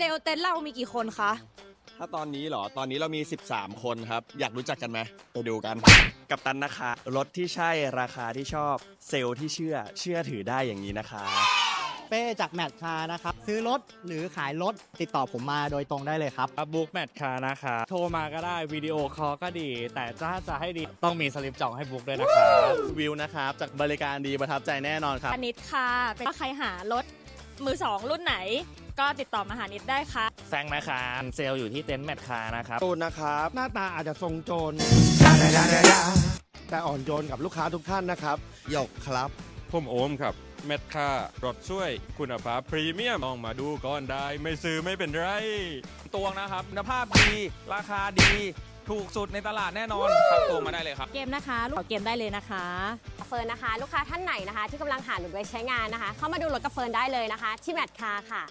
ซลล์เต็นท์เรามีกี่คนคะ ถ้าตอนนี้เหรอ ตอนนี้เรามี 13 คนครับ อยากรู้จักกันไหม ไปดูกัน กับตันนะคะ รถที่ใช่ ราคาที่ชอบ เซลล์ที่เชื่อ เชื่อถือได้อย่างนี้นะคะ เป้จากแมทคาร์นะครับ ซื้อรถหรือขายรถติดต่อผมมาโดยตรงได้เลยครับครับบุ๊กแมทคานะคะโทรมาก็ได้วิดีโอคอลก็ดี แต่ถ้าจะให้ดีต้องมีสลิปจองให้บุ๊กด้วยนะครับ วิวนะครับ จากบริการดีประทับใจแน่นอนครับอนิดค่ะ เป็นว่าใครหารถ มือสองรุ่นไหน ก็ติดต่อมาหานิดได้ค่ะ แซงนะคะเซลล์อยู่ที่เต็นท์แมทคานะครับตูนนะครับ หน้าตาอาจจะทรงโจร แต่อ่อนโยนกับลูกค้าทุกท่านนะครับ หยกครับ ผมโอมครับ แมทค่ารถช่วย คุณภาพพรีเมียมลองมาดูก่อนได้ ไม่ซื้อไม่เป็นไร ตวงนะครับคุณภาพดี ราคาดี ถูกสุดในตลาดแน่นอนทักตวงมาได้เลยครับ เกมนะคะลูกเกมได้เลยนะคะ เฟิร์นนะคะ ลูกค้าท่านไหนนะคะ ที่กำลังหารถไว้ใช้งานนะคะ เข้ามาดูรถกับเฟิร์นได้เลยนะคะ ที่แมทคาค่ะ